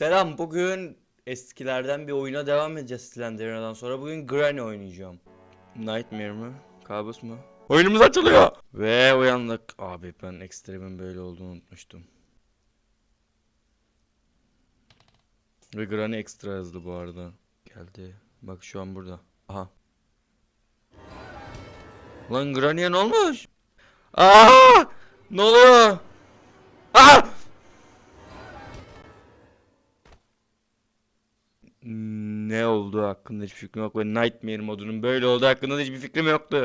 Selam bugün eskilerden bir oyuna devam edeceğiz Slenderman'dan sonra. Bugün Granny oynayacağım. Nightmare mı? Kabus mu? Oyunumuz açılıyor. Ve uyandık. Abi ben ekstremin böyle olduğunu unutmuştum. Ve Granny ekstra hızlı bu arada. Geldi. Bak şu an burada. Aha. Lan Granny'e ne olmuş? Aa! Ne oluyor? Ne oldu hakkında hiçbir fikrim yok ve Nightmare modunun böyle olduğu hakkında da hiçbir fikrim yoktu.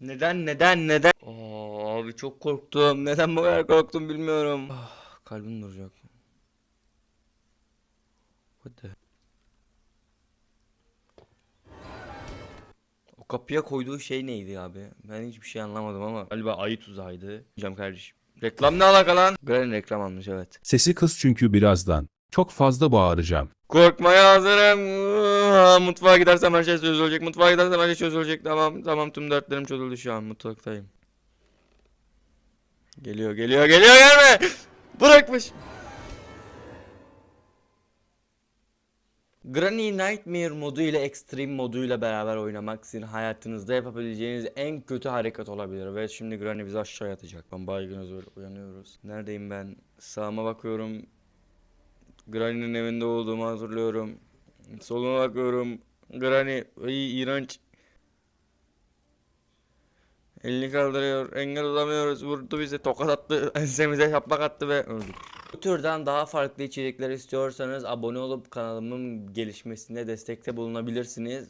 Neden neden neden? Aa, abi çok korktum. Neden bu kadar korktum bilmiyorum. Ah, kalbim duracak. What the? O kapıya koyduğu şey neydi abi? Ben hiçbir şey anlamadım ama galiba ayı tuzağıydı. Hocam kardeşim. Reklam ne alaka lan? Granny reklam almış evet. Sesi kız çünkü birazdan. Çok fazla bağıracağım. Korkmaya hazırım. Aa, Mutfağa gidersem her şey çözülecek. Mutfağa gidersem her şey çözülecek. Tamam tamam tüm dertlerim çözüldü şu an mutfaktayım. Geliyor geliyor geliyor gelme. Bırakmış. Granny Nightmare modu ile Extreme moduyla beraber oynamak sizin hayatınızda yapabileceğiniz en kötü hareket olabilir. Ve şimdi Granny bizi aşağı atacak. Ben baygınız böyle uyanıyoruz. Neredeyim ben? Sağıma bakıyorum. Granny'nin evinde olduğumu hatırlıyorum. Soluma bakıyorum. Granny, ay iğrenç. Elini kaldırıyor. Engel olamıyoruz. Vurdu bizi. Tokat attı. Ensemize şaplak attı ve öldük. Bu türden daha farklı içerikler istiyorsanız abone olup kanalımın gelişmesine destekte bulunabilirsiniz.